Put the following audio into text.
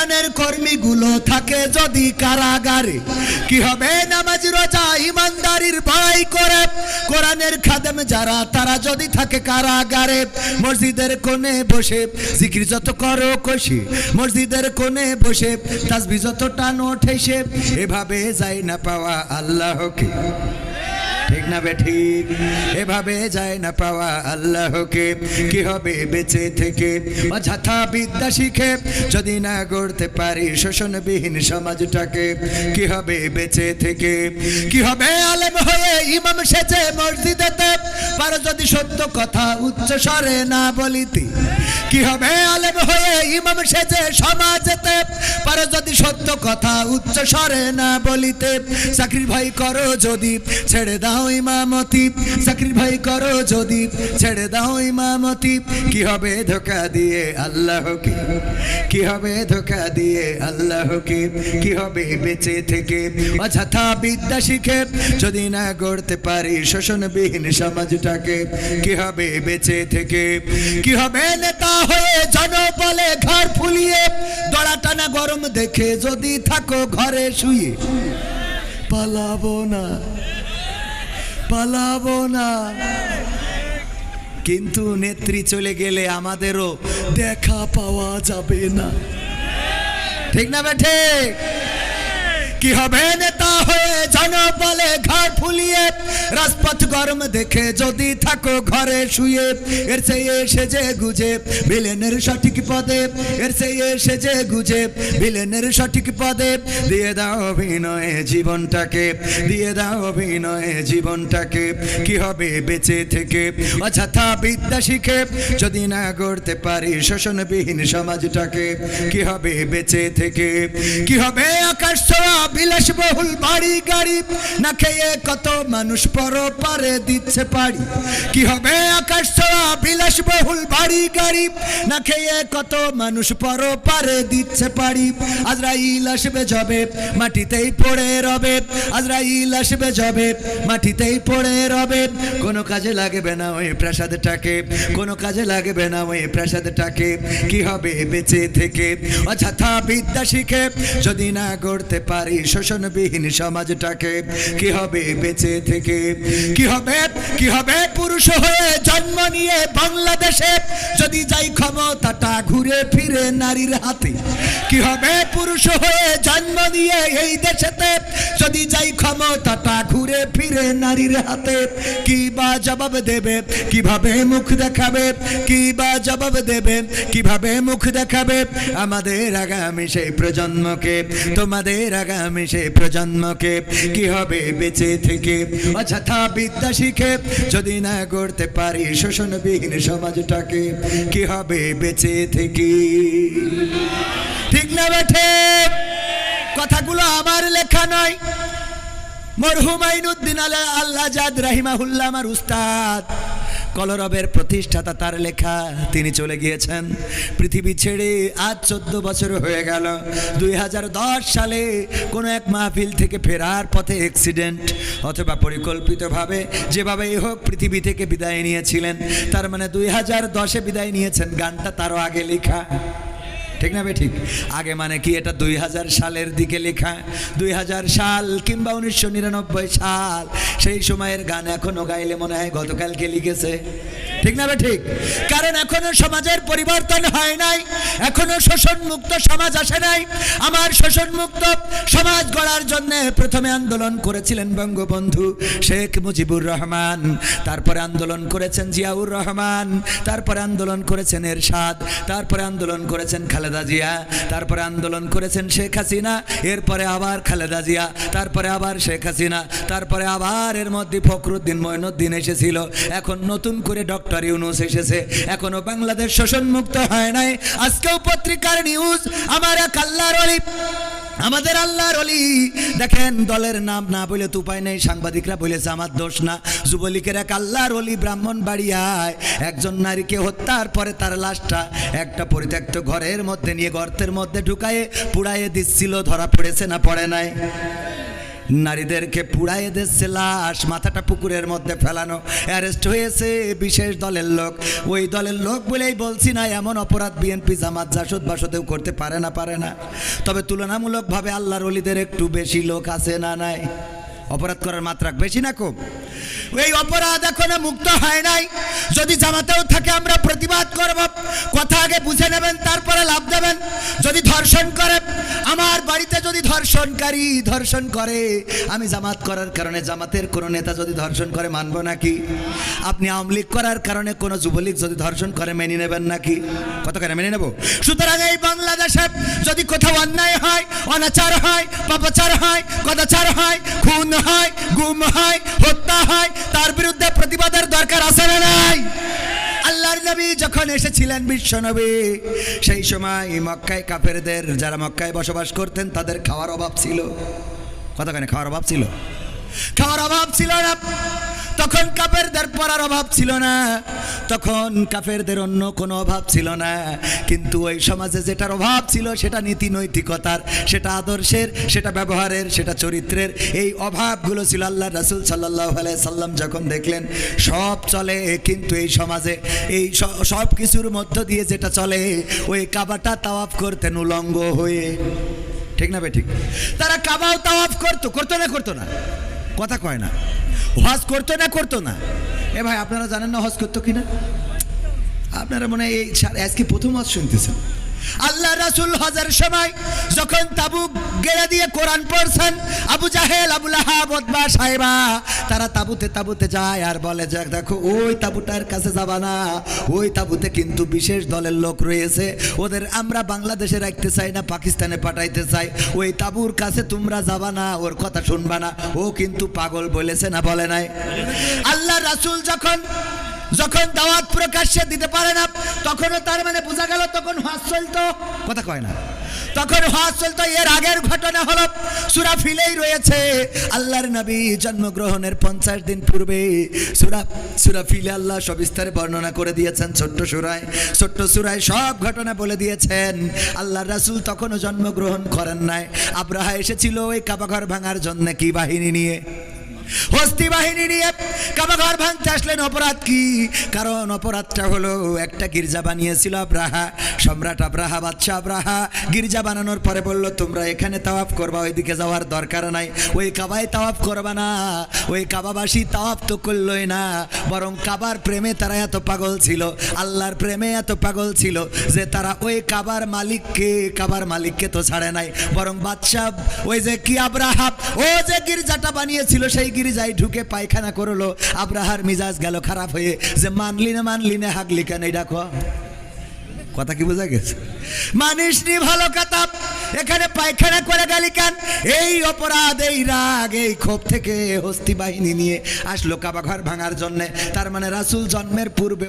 কোরআনের কর্মীগুলো থাকে যদি কারাগারে। কি হবে নামাজ রোজা, ইমানদারির ভয় করে? কোরআনের খাদেম যারা, তারা যদি থাকে কারাগারে, মসজিদের কোণে বসে জিকির যত করো কষে। মসজিদের কোণে বসে তাসবি যত টানো ঠেসে এভাবে যাই না পাওয়া আল্লাহকে। ঠিক না বে ঠিক এভাবে যায় না পাওয়া আল্লাহকে। কি হবে বেঁচে থেকে? অযথা বিদ্যা শিখে যদি না গড়তে পারি শোষণবিহীন সমাজটাকে, কি হবে বেঁচে থেকে? কি হবে আলেম হয়ে ইমাম সেজে মসজিদেতে? পারো যদি সত্য কথা উচ্চ স্বরে না বলিতে। কি হবে আলেম হয়ে ইমাম সেজে সমাজেতে? পারো যদি সত্য কথা উচ্চ স্বরে না বলিতে, চাকরির ভাই করো যদি ছেড়ে দাও ইমামতি, চাকরির ভাই করো যদি ছেড়ে দাও ইমামতি, কি হবে ধোকা দিয়ে আল্লাহকে? কি হবে ধোকা দিয়ে আল্লাহকে? কি হবে বেঁচে থেকে? অযথা বিদ্যা শিখে যদি না গড়তে পারি শোষণবিহীন সমাজটাকে, কি হবে বেঁচে থেকে? কি হবে নেতা হয়ে জনবলে ঘর ফুলিয়ে, দড়া টানা গরম দেখে যদি থাকো ঘরে শুয়ে, পালাবো না পালাবো না। কিন্তু নেত্রী চলে গেলে আমাদেরও দেখা পাওয়া যাবে না। ঠিক না বেঠে কি হবে নেতা হয়ে জনবলে ঘর ফুলিয়ে? রাজপথ গরম দেখে যদি থাকো ঘরে শুয়ে, এর চেয়ে সেজে গুজে ভিলেনের সঠিক পদে, এর চেয়ে সেজে গুজে ভিলেনের সঠিক পদে। দিয়ে দাও অভিনয়ে জীবনটাকে, দিয়ে দাও অভিনয়ে জীবনটাকে, কি হবে বেঁচে থেকে? অযথা বিদ্যা শিখে যদি না গড়তে পারি শোষণবিহীন সমাজটাকে, কি হবে বেঁচে থেকে? কি হবে আকাশ ছোঁয়া বিলাসবহুল বাড়ি, গাড়ি, না খেয়ে কত মানুষ পর পারে দিচ্ছে পাড়ি। কি হবে আকাশ ছোঁয়া, বিলাসবহুল বাড়ি, গাড়ি, না খেয়ে কত মানুষ পর পারে দিচ্ছে পাড়ি। আজরাইল আসবে যাবে, মাটিতেই পড়ে রবে। আজরাইল আসবে যাবে, মাটিতেই পড়ে রবে। কোনো কাজে লাগবে না ওই প্রাসাদটাকে, কোনো কাজে লাগবে না ওই প্রাসাদটাকে। কি হবে বেঁচে থেকে? অযথা বিদ্যা শিখে যদি না গড়তে পারি শোষণবিহীন সমাজটাকে কি হবে বেঁচে থেকে? কি হবে? কি হবে? পুরুষ হয়ে জন্ম নিয়ে বাংলাদেশে যদি যাই ক্ষমতাটা ঘুরে ফিরে নারীর হাতে, কি হবে? পুরুষ হয়ে জন্ম নিয়ে এই দেশেতে যদি যাই ক্ষমতাটা ঘুরে ফিরে নারীর হাতে কি বা জবাব দেবে? কীভাবে মুখ দেখাবে? কি বা জবাব দেবে? কীভাবে মুখ দেখাবে? আমাদের আগামী সেই প্রজন্মকে, তোমাদের আগামী সেই প্রজন্মকে কি হবে বেঁচে থেকে? অযথা বিদ্যা শিখে যদি না গড়তে পারি শোষণবিহীন সমাজটাকে, কি হবে বেঁচে থেকে? ঠিক না বেঠে? কথাগুলো আমার লেখা নয়। মরহুম আইনুদ্দিন আলা আল্লাহ জাদ রাহিমাহুল্লাহ আমার উস্তাদ। কলরবের প্রতিষ্ঠাতা তার লেখা, তিনি চলে গিয়েছেন। পৃথিবী ছেড়ে আজ চোদ্দ বছর হয়ে গেল। দুই হাজার দশ সালে কোনো এক মাহফিল থেকে ফেরার পথে অ্যাক্সিডেন্ট অথবা পরিকল্পিতভাবে যেভাবেই হোক পৃথিবী থেকে বিদায় নিয়েছিলেন। তার মানে দুই হাজার দশে বিদায় নিয়েছেন। গানটা তারও আগে লেখা। ঠিক না ঠিক? আগে মানে কি এটা দুই হাজার সালের দিকে লেখা? দুই হাজার সাল কিংবা উনিশশো নিরানব্বই সাল। সেই সময়ের গান এখনও গাইলে মনে হয় গতকালকে লিখেছে। ঠিক না ঠিক? কারণ এখনও সমাজের পরিবর্তন হয় নাই, এখনও শোষণ মুক্ত সমাজ আসে নাই। আমার শোষণ মুক্ত সমাজ গড়ার জন্য প্রথমে আন্দোলন করেছিলেন বঙ্গবন্ধু শেখ মুজিবুর রহমান, তারপরে আন্দোলন করেছেন জিয়াউর রহমান, তারপরে আন্দোলন করেছেন এরশাদ, তারপরে আন্দোলন করেছেন খালেদা জিয়া, তারপরে আন্দোলন করেছেন শেখ হাসিনা, এরপরে আবার খালেদা জিয়া, তারপরে আবার শেখ হাসিনা, তারপরে আবার এর মধ্যে ফখরুদ্দিন মঈনুদ্দিন এসেছিল। এখন নতুন করে ডক্টর ইউনুস এসেছে। এখনও বাংলাদেশ শোষণ মুক্ত হয় নাই। আজকেও পত্রিকার নিউজ আমার এক আল্লাহর আমাদের আল্লাহর অলি দেখেন, দলের নাম না বলে তো উপায় নেই, সাংবাদিকরা বলেছে, আমার দোষ না। যুবলীগের এক আল্লাহর অলি ব্রাহ্মণ বাড়িয়ায় একজন নারীকে হত্যার পরে তার লাশটা একটা পরিত্যক্ত ঘরের মধ্যে নিয়ে গর্তের মধ্যে ঢুকায়ে পুড়াইয়ে দিচ্ছিল, ধরা পড়েছে না পড়ে নাই। নারীদেরকে পুড়াইয়ে দিচ্ছে লাশ মাথাটা পুকুরের মধ্যে ফেলানো। অ্যারেস্ট হয়েছে বিশেষ দলের লোক। ওই দলের লোক বলেই বলছি না, এমন অপরাধ বিএনপি জামাত জাসদ বাসদেও করতে পারে না পারে না। তবে তুলনামূলকভাবে আল্লাহর অলিদের একটু বেশি লোক আছে না নাই? অপরাধ করার মাত্রা বেশি না কম এই অপরাধ এখনও মুক্ত হয় নাই। যদি জামাতেও থাকে, আমরা প্রতিবাদ করব। কথা আগে বুঝে নেবেন, তারপরে লাভ দেবেন। যদি ধর্ষণ করে, আমার বাড়িতে যদি ধর্ষণকারী ধর্ষণ করে, আমি জামাত করার কারণে, জামাতের কোনো নেতা যদি ধর্ষণ করে, মানব নাকি? আপনি আওয়ামী লীগ করার কারণে কোনো যুবলীগ যদি ধর্ষণ করে, মেনে নেবেন নাকি? কত করে? মেনে নেব। সুতরাং এই বাংলাদেশে যদি কোথাও অন্যায় হয়, অনাচার হয়, পাপাচার হয় কদাচার হয়, খুন হয়, গুম হয়, হত্যা হয়, তার বিরুদ্ধে প্রতিবাদের দরকার আছে না নাই? আল্লাহর নবী যখন এসেছিলেন বিশ্ব নবী, সেই সময় মক্কায় কাফেরদের যারা মক্কায় বসবাস করতেন, তাদের খাওয়ার অভাব ছিল। কতখানি খাওয়ার অভাব ছিল? খাওয়ার অভাব ছিল না। তখন কাপেরদের পড়ার অভাব ছিল না। তখন কাফেরদের অন্য কোনো অভাব ছিল না। কিন্তু ওই সমাজে যেটার অভাব ছিল সেটা নীতি নৈতিকতার, সেটা আদর্শের, সেটা ব্যবহারের, সেটা চরিত্রের, এই অভাবগুলো ছিল আল্লাহ রাসুল সাল্লাহ সাল্লাম যখন দেখলেন, সব চলে। কিন্তু এই সমাজে এই সব কিছুর মধ্য দিয়ে যেটা চলে, ওই কাবাটা তাওয়াফ করতেন উলঙ্গ হয়ে। ঠিক না ঠিক তারা কাবাও তাওয়াফ করতো করতো না করতো না। কথা কয় না। হজ করতো না করতো না। এ ভাই, আপনারা জানেন না হজ করতো কিনা? আপনারা মনে হয় এই আজকে প্রথম হজ শুনতেছেন। আল্লাহ রাসুল হজের সময় যখন তাবু গেড়ে দিয়ে কোরআন পড়ছেন, আবু জাহেল, আবু লাহাব সাহেবা, তারা তাবুতে তাবুতে যায় আর বলে যে, দেখো, ওই তাবুটার কাছে যাবা না। ওই তাবুতে কিন্তু বিশেষ দলের লোক রয়েছে। ওদের আমরা বাংলাদেশে রাখতে চাই না, পাকিস্তানে পাঠাইতে চাই। ওই তাবুর কাছে তোমরা যাবা না, ওর কথা শুনবা না। ও কিন্তু পাগল বলেছে না বলে নাই। আল্লাহ রাসুল যখন যখন দাওয়াত প্রকাশ্যে দিতে পারে না, তখনও তার মানে বোঝা গেল তখন হাস চলতো। কথা কয় না। তখন হাস চলতো। এর আগের ঘটনা হলো, সুরা ফিলেই রয়েছে, আল্লাহর নবী জন্মগ্রহণের পঞ্চাশ দিন পূর্বে সুরা সুরা ফিলে আল্লাহ সবিস্তারে বর্ণনা করে দিয়েছেন ছোট্ট সুরায়। ছোট্ট সুরায় সব ঘটনা বলে দিয়েছেন। আল্লাহ রাসুল তখনও জন্মগ্রহণ করেন নাই। আব্রাহা এসেছিল ওই কাবাঘর ভাঙার জন্য কি বাহিনী নিয়ে? হস্তি বাহিনী নিয়ে কাবাঘর ভাঙতে আসলেন অপরাধ কি? কারণ অপরাধটা হলো একটা গির্জা বানিয়েছিল আব্রাহা, সম্রাট আব্রাহা, বাদশাহ আব্রাহা। গির্জা বানানোর পরে বলল, তোমরা এখানে তাওয়াফ করবা, ওইদিকে যাওয়ার দরকার নাই। ওই কাবায় তাওয়াফ করবা না। ওই কাবাবাসী তাওয়াফ তো করলই না। বরং কাবার প্রেমে তারা এত পাগল ছিল, আল্লাহর প্রেমে এত পাগল ছিল যে তারা ওই কাবার মালিককে কাবার মালিককে তো ছাড়ে নাই। বরং বাদশাহ, ওই যে কি আব্রাহাব ও যে গির্জাটা বানিয়েছিল সেই গির্জায় ঢুকে পায়খানা করল, আব্রাহার মিজাজ গেল খারাপ হয়ে। যে মানলি না মানলি না হাগলি কেন, এই ডাকো কথা কি বোঝা গেছে? মানিস নি ভালো কথা, এখানে পায়খানা করে গেলি কেন? এই অপরাধ, এই রাগ, এই ক্ষোভ থেকে হস্তি বাহিনী নিয়ে আসলো কাবা ঘর ভাঙার জন্যে। তার মানে রাসুল জন্মের পূর্বে